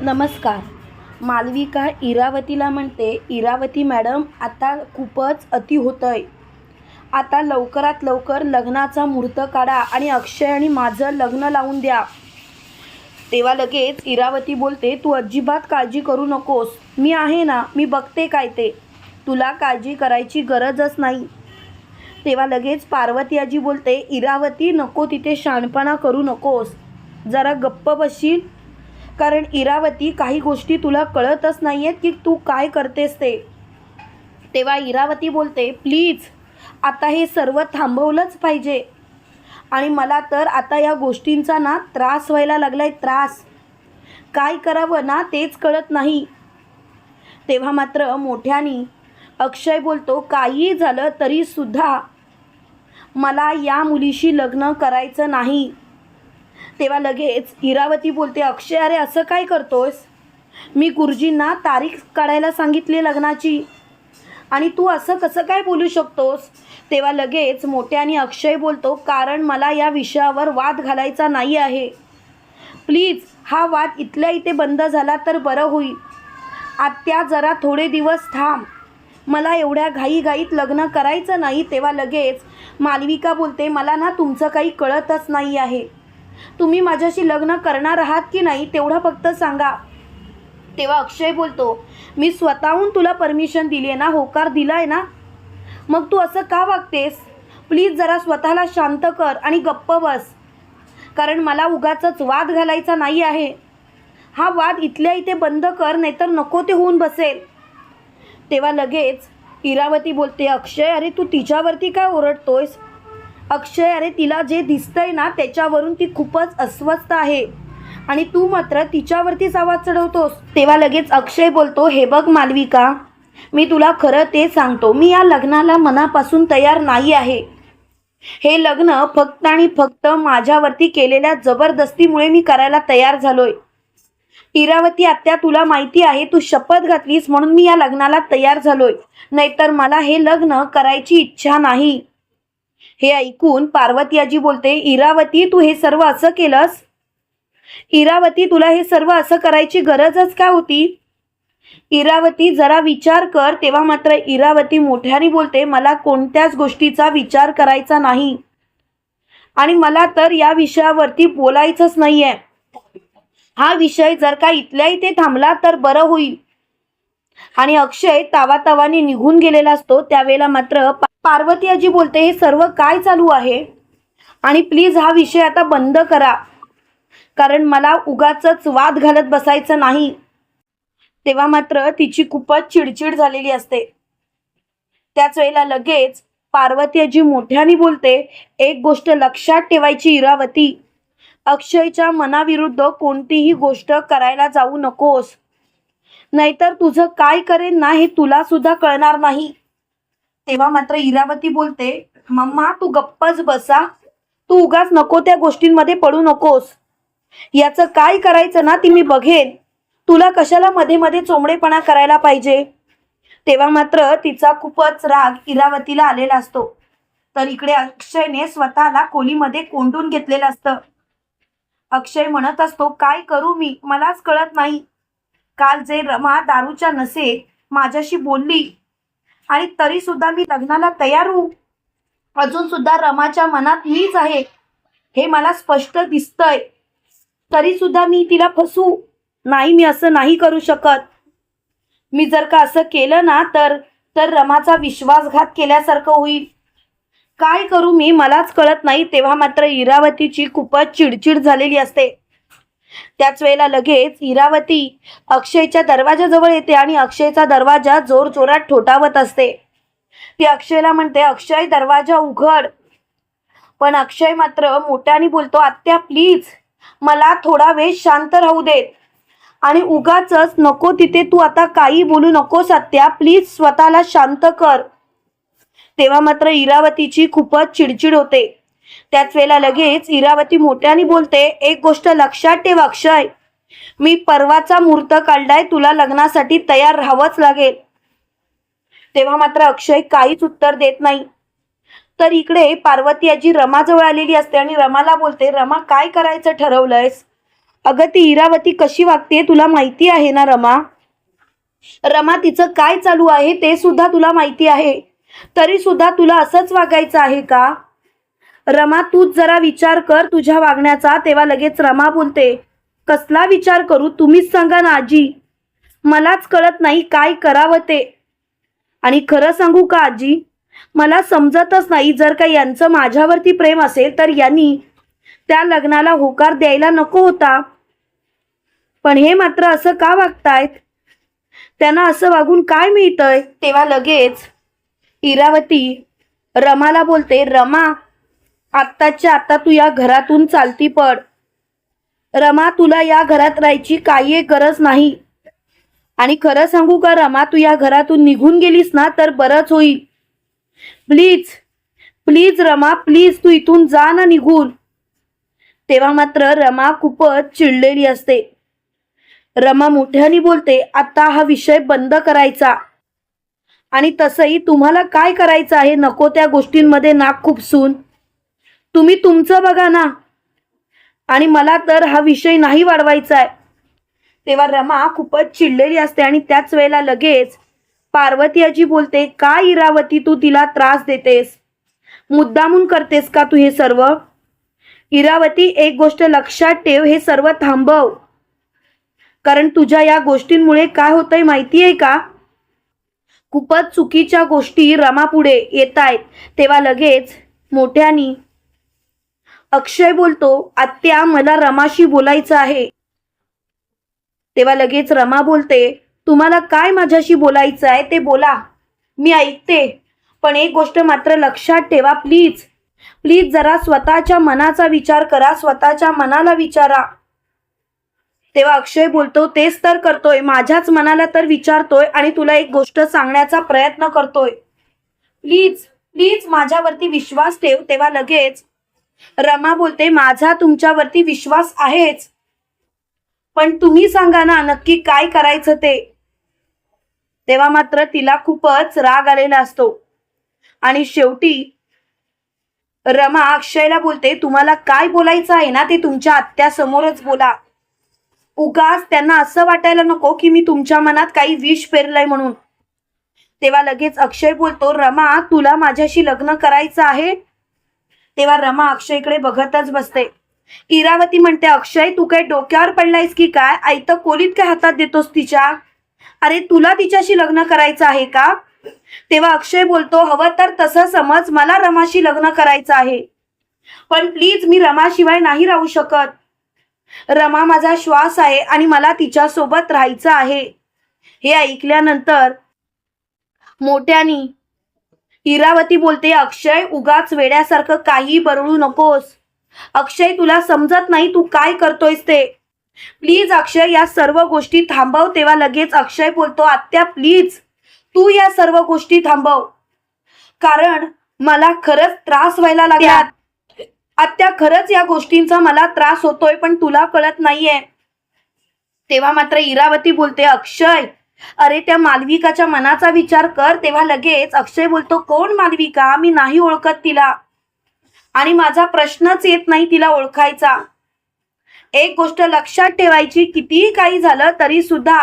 नमस्कार. मालविका इरावतीला म्हणते इरावती मॅडम आता खूपच अति होतं आहे आता लवकरात लवकर लग्नाचा मुहूर्त काढा आणि अक्षय आणि माझं लग्न लावून द्या. तेव्हा लगेच इरावती बोलते तू अजिबात काळजी करू नकोस. मी आहे ना मी बघते काय ते. तुला काळजी करायची गरजच नाही. तेव्हा लगेच पार्वती आजी बोलते इरावती नको तिथे शाणपणा करू नकोस. जरा गप्प बसशील कारण इरावती काही गोष्टी तुला कळतच नाही आहेत की तू काय करतेस ते. तेव्हा इरावती बोलते प्लीज आता हे सर्व थांबवलंच पाहिजे. आणि मला तर आता या गोष्टींचा ना त्रास व्हायला लागला आहे त्रास. काय करावं ना तेच कळत नाही. तेव्हा मात्र मोठ्यानी अक्षय बोलतो काही झालं तरीसुद्धा मला या मुलीशी लग्न करायचं नाही. तेव्हा लगेच इरावती बोलते अक्षय अरे असं काय करतोस मी गुरुजींना तारीख काढायला सांगितली लग्नाची. आणि तू असं कसं काय बोलू शकतोस? तेव्हा लगेच मोठ्याने अक्षय बोलतो कारण मला या विषयावर वाद घालायचा नाही आहे. प्लीज हा वाद इथल्या इथे बंद झाला तर बरं होईल. आत्या जरा थोडे दिवस थांब. मला एवढ्या घाईघाईत लग्न करायचं नाही. तेव्हा लगेच मालविका बोलते मला ना तुमचं काही कळतच नाही आहे. तुम्ही माझ्याशी लग्न करणार आहात की नाही तेवढं फक्त सांगा. तेव्हा अक्षय बोलतो मी स्वतःहून तुला परमिशन दिली आहे ना होकार दिला आहे ना? मग तू असं का वागतेस? प्लीज जरा स्वतःला शांत कर आणि गप्प बस. कारण मला उगाचच वाद घालायचा नाही आहे. हा वाद इथल्या इथे बंद कर नाहीतर नको ते होऊन बसेल. तेव्हा लगेच इरावती बोलते अक्षय अरे तू तिच्यावरती काय ओरडतोयस? अक्षय अरे तिला जे दिसतंय ना त्याच्यावरून ती खूपच अस्वस्थ आहे. आणि तू मात्र तिच्यावरतीच आवाज चढवतोस. तेव्हा लगेच अक्षय बोलतो हे बघ मालविका मी तुला खरं ते सांगतो मी या लग्नाला मनापासून तयार नाही आहे. हे लग्न फक्त आणि फक्त माझ्यावरती केलेल्या जबरदस्तीमुळे मी करायला तयार झालोय. इरावती आत्या तुला माहिती आहे तू शपथ घातलीस म्हणून मी या लग्नाला तयार झालोय. नाहीतर मला हे लग्न करायची इच्छा नाही. हे ऐकून पार्वती आजी बोलते इरावती तू हे सर्व असं केलंस? इरावती तुला हे सर्व असं करायची गरजच काय होती? इरावती जरा विचार कर. तेव्हा मात्र इरावती मोठ्याने बोलते मला कोणत्याच गोष्टीचा विचार करायचा नाही. आणि मला तर या विषयावरती बोलायचंच नाहीये. हा विषय जर का इथल्या इथे थांबला तर बरं होईल. आणि अक्षय तावातावाने निघून गेलेला असतो. त्यावेळेला मात्र पार्वती आजी बोलते हे सर्व काय चालू आहे? आणि प्लीज हा विषय आता बंद करा. कारण मला उगाच वाद घालत बसायचं नाही. तेव्हा मात्र तिची खूपच चिडचिड झालेली असते. त्याच वेळेला लगेच पार्वती आजी मोठ्याने बोलते एक गोष्ट लक्षात ठेवायची इरावती. अक्षयच्या मनाविरुद्ध कोणतीही गोष्ट करायला जाऊ नकोस. नाहीतर तुझं काय करेन ना हे तुला सुद्धा कळणार नाही. तेव्हा मात्र इरावती बोलते मम्मा तू गप्पच बसा. तू उगाच नको त्या गोष्टींमध्ये पडू नकोस. याचं काय करायचं ना ती मी बघेन. तुला कशाला मध्ये मध्ये चोंबडेपणा करायला पाहिजे? तेव्हा मात्र तिचा खूपच राग इरावतीला आलेला असतो. तर इकडे अक्षयने स्वतःला खोलीमध्ये कोंडून घेतलेलं असतं. अक्षय म्हणत असतो काय करू मी? मलाच कळत नाही. काल जे रमा दारूच्या नसे माझ्याशी बोलली आणि तरी सुद्धा मी लग्नाला तयार होऊ. अजून सुद्धा रमाच्या मनात मीच आहे. हे मला स्पष्ट दिसतंय. तरी सुद्धा मी तिला फसू. नाही मी असं नाही करू शकत. मी जर का असं केलं ना तर तर रमाचा विश्वासघात केल्यासारखं होईल. काय करू मी मलाच कळत नाही. तेव्हा मात्र इरावतीची खूपच चिडचिड झालेली असते. त्याच वेळेला लगेच इरावती अक्षयच्या दरवाजाजवळ येते आणि अक्षयचा दरवाजा जोर जोरात ठोठावत असते. ती अक्षयला म्हणते अक्षय दरवाजा उघड. पण अक्षय मात्र मोठ्याने बोलतो आत्या प्लीज मला थोडा वेळ शांत राहू देत. आणि उगाच नको तिथे तू आता काही बोलू नकोस आत्या. प्लीज स्वतःला शांत कर. तेव्हा मात्र इरावतीची खूपच चिडचिड होते. त्याच वेळेला लगेच इरावती मोठ्याने बोलते एक गोष्ट लक्षात ठेव अक्षय. मी परवाचा मुहूर्त काढलाय तुला लग्नासाठी तयार राहावंच लागेल. तेव्हा मात्र अक्षय काहीच उत्तर देत नाही. तर इकडे पार्वती आजी रमाजवळ आलेली असते आणि रमाला बोलते रमा काय करायचं ठरवलंयस? अगं ती इरावती कशी वागते तुला माहिती आहे ना रमा? रमा तिचं काय चालू आहे ते सुद्धा तुला माहिती आहे. तरी सुद्धा तुला असंच वागायचं आहे का? रमा तूच जरा विचार कर तुझ्या वागण्याचा. तेव्हा लगेच रमा बोलते कसला विचार करू? तुम्हीच सांगा ना आजी. मलाच कळत नाही काय करावं ते. आणि खरं सांगू का आजी? मला समजतच नाही. जर का यांचं माझ्यावरती प्रेम असेल तर यांनी त्या लग्नाला होकार द्यायला नको होता. पण हे मात्र असं का वागतायत? त्यांना असं वागून काय मिळतंय? तेव्हा लगेच इरावती रमाला बोलते रमा आत्ताच्या आत्ता तू या घरातून चालती पड. रमा तुला या घरात राहायची काही एक गरज नाही. आणि खरं सांगू का रमा तू या घरातून निघून गेलीस ना तर बरंच होईल. प्लीज प्लीज रमा प्लीज तू इथून जा ना निघून. तेव्हा मात्र रमा खूपच चिडलेली असते. रमा मोठ्याने बोलते आता हा विषय बंद करायचा. आणि तसंही तुम्हाला काय करायचं आहे? नको त्या गोष्टींमध्ये नाक खुपसून. तुम्ही तुमचं बघा ना. आणि मला तर हा विषय नाही वाढवायचा आहे तेव्हा रमा खूपच चिडलेली असते आणि त्याच वेळेला लगेच पार्वती आजी बोलते का इरावती तू तिला त्रास देतेस? मुद्दामून करतेस का तू हे सर्व? इरावती एक गोष्ट लक्षात ठेव हे सर्व थांबव. कारण तुझ्या या गोष्टींमुळे काय होतंय माहिती आहे का? खूपच चुकीच्या गोष्टी रमापुढे येत आहेत तेव्हा लगेच मोठ्यानी अक्षय बोलतो आत्या मला रमाशी बोलायचं आहे. तेव्हा लगेच रमा बोलते तुम्हाला काय माझ्याशी बोलायचं आहे ते बोला. मी ऐकते. पण एक गोष्ट मात्र लक्षात ठेवा प्लीज. प्लीज जरा स्वतःच्या मनाचा विचार करा स्वतःच्या मनाला विचारा. तेव्हा अक्षय बोलतो तेच तर करतोय. माझ्याच मनाला तर विचारतोय आणि तुला एक गोष्ट सांगण्याचा प्रयत्न करतोय. प्लीज प्लीज माझ्यावरती विश्वास ठेव. तेव्हा लगेच रमा बोलते माझा तुमच्यावरती विश्वास आहेच. पण तुम्ही सांगा ना नक्की काय करायचं ते? तेव्हा मात्र तिला खूपच राग आलेला असतो. आणि शेवटी रमा अक्षयला बोलते तुम्हाला काय बोलायचं आहे ना ते तुमच्या आत्यासमोरच बोला. उगाच त्यांना असं वाटायला नको की मी तुमच्या मनात काही विष पेरलंय म्हणून. तेव्हा लगेच अक्षय बोलतो रमा तुला माझ्याशी लग्न करायचं आहे? तेव्हा रमा अक्षयकडे बघतच बसते. इरावती म्हणते अक्षय तू काय डोक्यावर पडलायस की काय? आयतं कोलीत काय हातात देतोस तिच्या? अरे तुला तिच्याशी लग्न करायचं आहे का? तेव्हा अक्षय बोलतो हवं तर तसं समज मला रमाशी लग्न करायचं आहे. पण प्लीज मी रमाशिवाय नाही राहू शकत. रमा माझा श्वास आहे आणि मला तिच्यासोबत राहायचं आहे. हे ऐकल्यानंतर मोठ्यानी इरावती बोलते अक्षय उगाच वेड्यासारखं काही बरळू नकोस. अक्षय तुला समजत नाही तू काय करतोयस ते. प्लीज अक्षय या सर्व गोष्टी थांबव तेव्हा लगेच अक्षय बोलतो आत्या प्लीज तू या सर्व गोष्टी थांबव. कारण मला खरंच त्रास व्हायला लागला. आत्या खरंच या गोष्टींचा मला त्रास होतोय पण तुला कळत नाहीये. तेव्हा मात्र इरावती बोलते अक्षय अरे त्या मालविकाच्या मनाचा विचार कर तेव्हा लगेच अक्षय बोलतो कोण मालविका? मी नाही ओळखत तिला. आणि माझा प्रश्नच येत नाही तिला ओळखायचा. एक गोष्ट लक्षात ठेवायची कितीही काही झालं तरी सुद्धा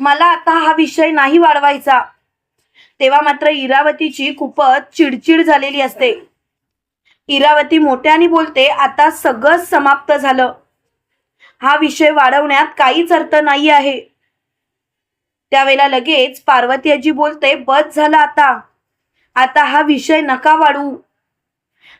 मला आता हा विषय नाही वाढवायचा. तेव्हा मात्र इरावतीची खूपच चिडचिड झालेली असते. इरावती मोठ्याने बोलते आता सगळं समाप्त झालं. हा विषय वाढवण्यात काहीच अर्थ नाही आहे. त्यावेळेला लगेच पार्वती आजी बोलते बस झालं आता. आता हा विषय नका वाढू.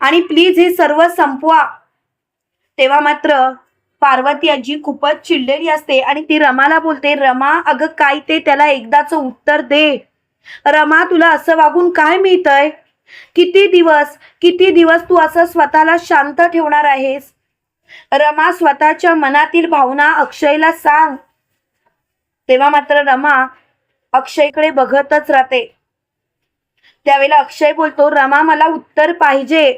आणि प्लीज हे सर्व संपवा. तेव्हा मात्र पार्वती आजी खूपच चिडलेली असते आणि ती रमाला बोलते रमा अगं काय ते? त्याला एकदाच उत्तर दे. रमा तुला असं वागून काय मिळतंय? किती दिवस किती दिवस तू असं स्वतःला शांत ठेवणार आहेस? रमा स्वतःच्या मनातील भावना अक्षयला सांग. तेव्हा मात्र रमा अक्षयकडे बघतच राहते. त्यावेळेला अक्षय बोलतो रमा मला उत्तर पाहिजे.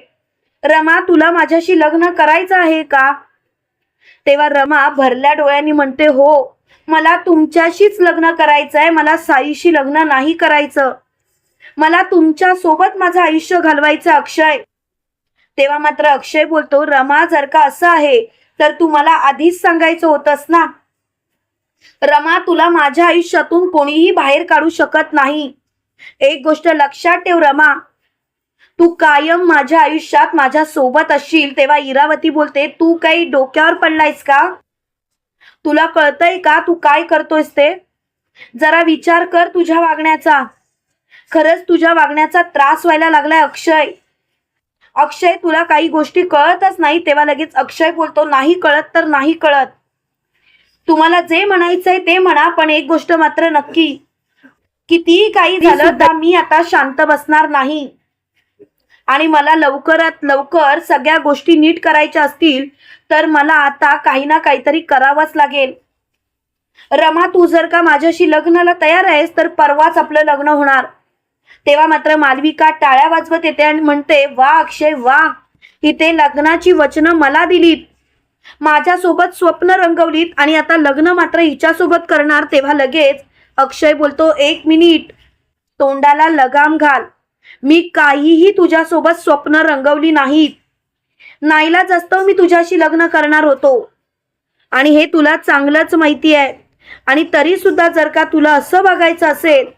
रमा तुला माझ्याशी लग्न करायचं आहे का? तेव्हा रमा भरल्या डोळ्यांनी म्हणते हो मला तुमच्याशीच लग्न करायचं आहे. मला साईशी लग्न नाही करायचं. मला तुमच्यासोबत माझं आयुष्य घालवायचं अक्षय. तेव्हा मात्र अक्षय बोलतो रमा जर का असं आहे तर तू मला आधीच सांगायचं होतंस ना? रमा तुला माझ्या आयुष्यातून कोणीही बाहेर काढू शकत नाही. एक गोष्ट लक्षात ठेव रमा. तू कायम माझ्या आयुष्यात माझ्या सोबत असशील तेव्हा इरावती बोलते तू काही डोक्यावर पडलायस का? तुला कळतंय का तू काय करतोयस ते? जरा विचार कर तुझ्या वागण्याचा. खरंच तुझ्या वागण्याचा त्रास व्हायला लागलाय अक्षय. अक्षय तुला काही गोष्टी कळतच नाही तेव्हा लगेच अक्षय बोलतो नाही कळत तर नाही कळत. तुम्हाला जे म्हणायचंय ते म्हणा पण एक गोष्ट मात्र नक्की. कितीही काही झालं तर मी आता शांत बसणार नाही. आणि मला लवकरात लवकर सगळ्या गोष्टी नीट करायच्या असतील तर मला आता काही ना काहीतरी करावंच लागेल. रमा तू जर का माझ्याशी लग्नाला तयार आहेस तर परवाच आपलं लग्न होणार. तेव्हा मात्र मालविका टाळ्या वाजवत येते आणि म्हणते वा अक्षय वा. इथे लग्नाची वचनं मला दिलीत. माझ्यासोबत स्वप्न रंगवलीत आणि आता लग्न मात्र हिच्यासोबत करणार तेव्हा लगेच अक्षय बोलतो एक मिनिट तोंडाला लगाम घाल. मी काहीही तुझ्यासोबत स्वप्न रंगवली नाहीत. नाईला जास्त मी तुझ्याशी लग्न करणार होतो. आणि हे तुला चांगलंच माहिती आहे. आणि तरी सुद्धा जर का तुला असं बघायचं असेल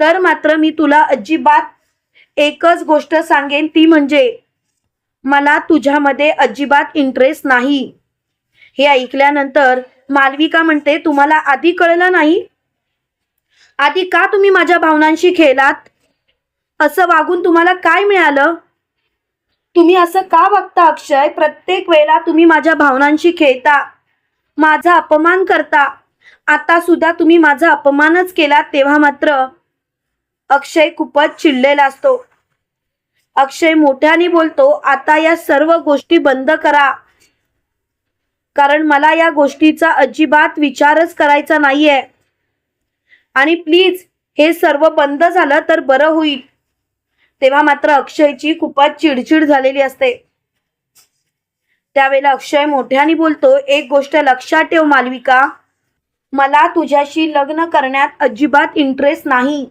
तर मात्र मी तुला अजिबात एकच गोष्ट सांगेन ती म्हणजे मला तुझ्यामध्ये अजिबात इंटरेस्ट नाही. हे ऐकल्यानंतर मालविका म्हणते तुम्हाला आधी कळलं नाही? आधी का तुम्ही माझ्या भावनांशी खेळलात? असं वागून तुम्हाला काय मिळालं? तुम्ही असं का बघता अक्षय? प्रत्येक वेळेला तुम्ही माझ्या भावनांशी खेळता माझा अपमान करता. आता सुद्धा तुम्ही माझा अपमानच केला तेव्हा मात्र. अक्षय खूपच चिडलेला असतो. अक्षय मोठ्याने बोलतो आता या सर्व गोष्टी बंद करा. कारण मला या गोष्टीचा अजिबात विचारच करायचा नाहीये. आणि प्लीज हे सर्व बंद झालं तर बरं होईल. तेव्हा मात्र अक्षयची खूपच चिडचिड झालेली असते. त्यावेळेला अक्षय मोठ्याने बोलतो एक गोष्ट लक्षात ठेव मालविका. मला तुझ्याशी लग्न करण्यात अजिबात इंटरेस्ट नाही.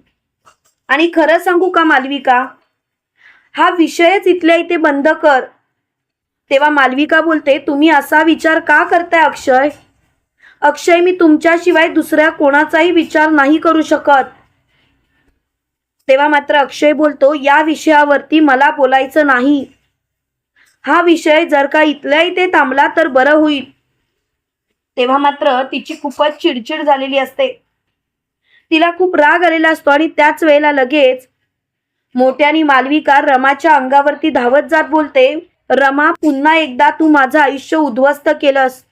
आणि खरं सांगू का मालविका? हा विषयच इथल्या इथे बंद कर. तेव्हा मालविका बोलते तुम्ही असा विचार का करताय अक्षय? अक्षय मी तुमच्याशिवाय दुसऱ्या कोणाचाही विचार नाही करू शकत. तेव्हा मात्र अक्षय बोलतो या विषयावरती मला बोलायचं नाही. हा विषय जर का इथल्या इथे थांबला तर बरं होईल. तेव्हा मात्र तिची खूपच चिडचिड झालेली असते. तिला खूप राग आलेला असतो आणि त्याच वेळेला लगेच मोठ्यानी मालविका रमाच्या अंगावरती धावत जात बोलते रमा पुन्हा एकदा तू माझं आयुष्य उद्ध्वस्त केलंस.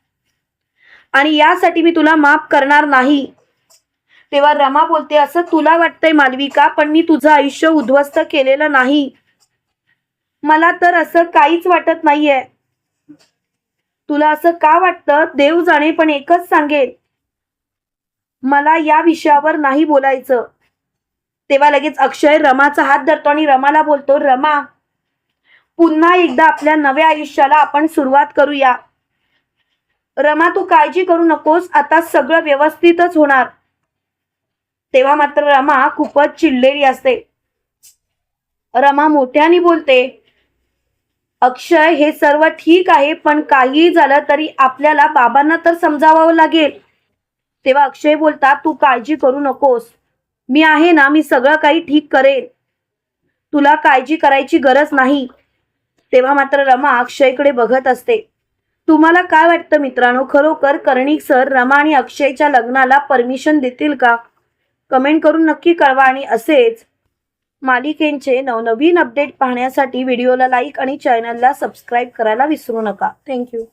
आणि यासाठी मी तुला माफ करणार नाही. तेव्हा रमा बोलते असं तुला वाटतंय मालविका पण मी तुझं आयुष्य उद्ध्वस्त केलेलं नाही. मला तर असं काहीच वाटत नाहीये. तुला असं का वाटतं? देव जाणे पण एकच सांगेल. मला या विषयावर नाही बोलायचं. तेव्हा लगेच अक्षय रमाचा हात धरतो आणि रमाला बोलतो रमा पुन्हा एकदा आपल्या नव्या आयुष्याला आपण सुरुवात करूया. रमा तू काळजी करू नकोस आता सगळं व्यवस्थितच होणार. तेव्हा मात्र रमा खूपच चिडलेली असते. रमा मोठ्याने बोलते अक्षय हे सर्व ठीक आहे पण काहीही झालं तरी आपल्याला बाबांना तर समजावावं लागेल. तेव्हा अक्षय बोलता तू काळजी करू नकोस. मी आहे ना मी सगळं काही ठीक करेन. तुला काळजी करायची गरज नाही. तेव्हा मात्र रमा अक्षयकडे बघत असते. तुम्हाला काय वाटतं मित्रांनो? खरोखर कर्णिक सर रमा आणि अक्षयच्या लग्नाला परमिशन देतील का? कमेंट करून नक्की कळवा आणि असेच मालिकेंचे नवनवीन अपडेट पाहण्यासाठी व्हिडिओला लाईक आणि चॅनलला सबस्क्राईब करायला विसरू नका. थँक्यू.